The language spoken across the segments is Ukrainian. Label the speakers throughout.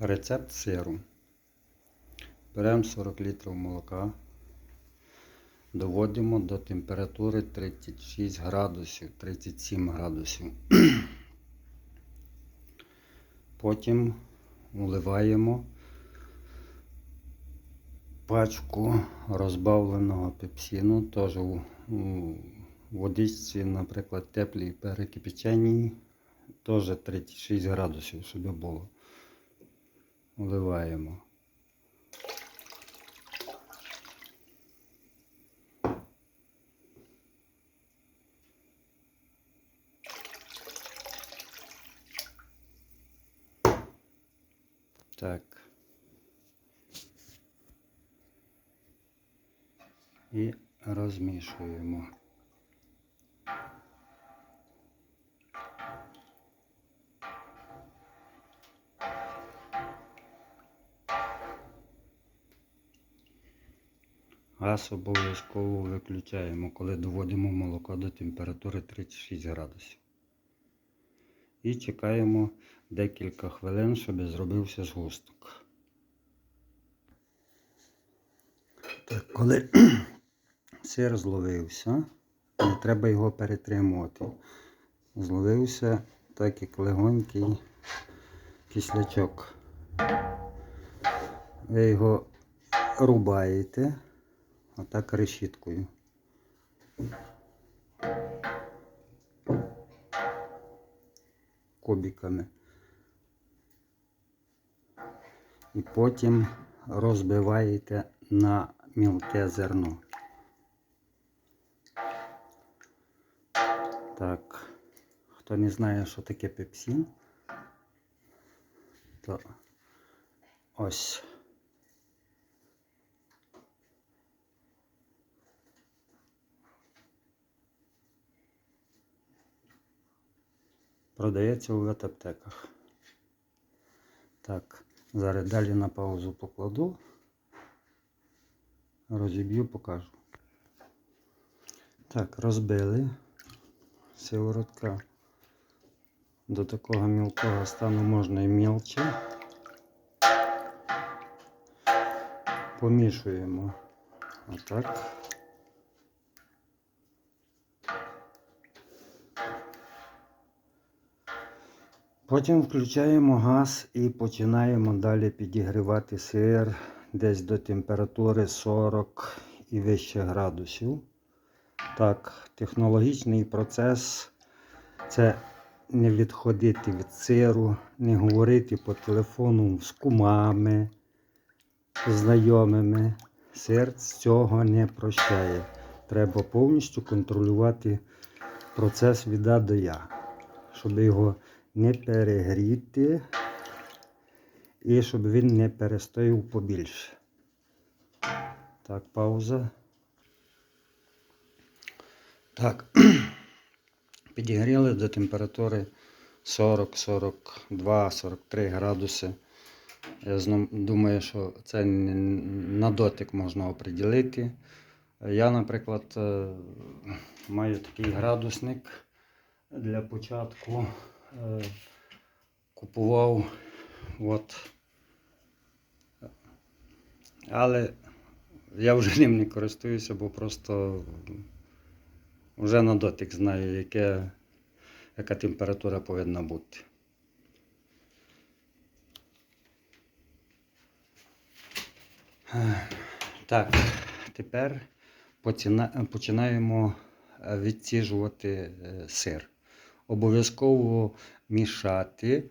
Speaker 1: Рецепт сиру. Беремо 40 літрів молока, доводимо до температури 36 градусів, 37 градусів. Потім вливаємо пачку розбавленого пепсину, теж у водичці, наприклад, теплій перекипяченій, теж 36 градусів, щоб було. Вливаємо. Так. І розмішуємо. Газ обов'язково виключаємо, коли доводимо молоко до температури 36 градусів. І чекаємо декілька хвилин, щоб зробився згусток. Так, коли сир зловився, не треба його перетримувати. Зловився так як легонький кислячок. Ви його рубаєте отак решіткою. Кубиками. І потім розбиваєте на мілке зерно. Так, хто не знає, що таке пепсин, то ось. Продається у ветаптеках. Так, зараз далі на паузу покладу. Розіб'ю, покажу. Так, розбили сиворотка. До такого мілкого стану можна і мілче. Помішуємо отак. Потім включаємо газ і починаємо далі підігрівати сир десь до температури 40 і вище градусів. Так, технологічний процес це не відходити від сиру, не говорити по телефону з кумами, знайомими. Серце цього не прощає. Треба повністю контролювати процес від А до Я, щоб його не перегріти і щоб він не перестояв побільше. Так, пауза. Так, підігріли до температури 40, 42, 43 градуси. Я думаю, що це на дотик можна оприділити. Я, наприклад, е, маю такий градусник для початку. Е, Купував. От. Але я вже ним не користуюся, бо просто вже на дотик знаю, яке, яка температура повинна бути. Так, тепер починаємо е, відсіжувати е, сир. Обов'язково мішати,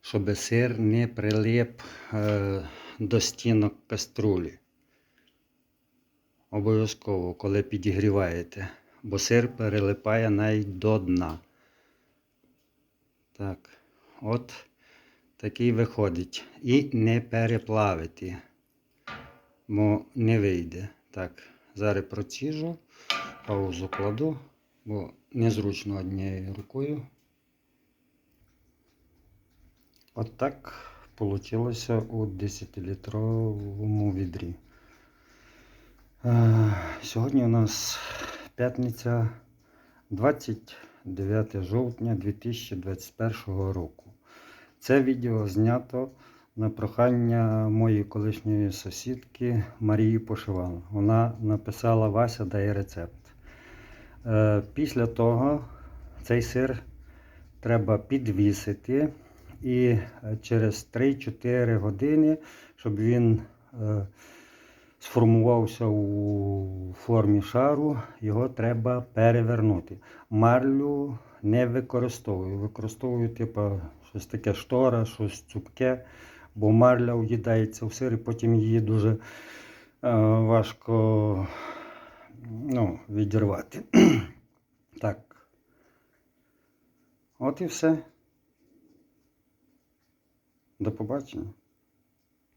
Speaker 1: щоб сир не прилип е, до стінок каструлі. Обов'язково, коли підігріваєте, бо сир перелипає навіть до дна. Так, от такий виходить. І не переплавити, бо не вийде. Так, зараз проціжу, паузу кладу, бо незручно однією рукою. От так вийшло у 10-літровому відрі. Е, Сьогодні у нас п'ятниця 29 жовтня 2021 року. Це відео знято на прохання моєї колишньої сусідки Марії Пошивал. Вона написала Вася дає рецепт. Е, Після того цей сир треба підвісити і е, через 3-4 години, щоб він е, сформувався у формі шару, його треба перевернути. Марлю не використовую. Використовую типу щось таке штора, щось цупке, бо марля уїдається в сир і потім її дуже важко відірвати. так. От і все. До побачення.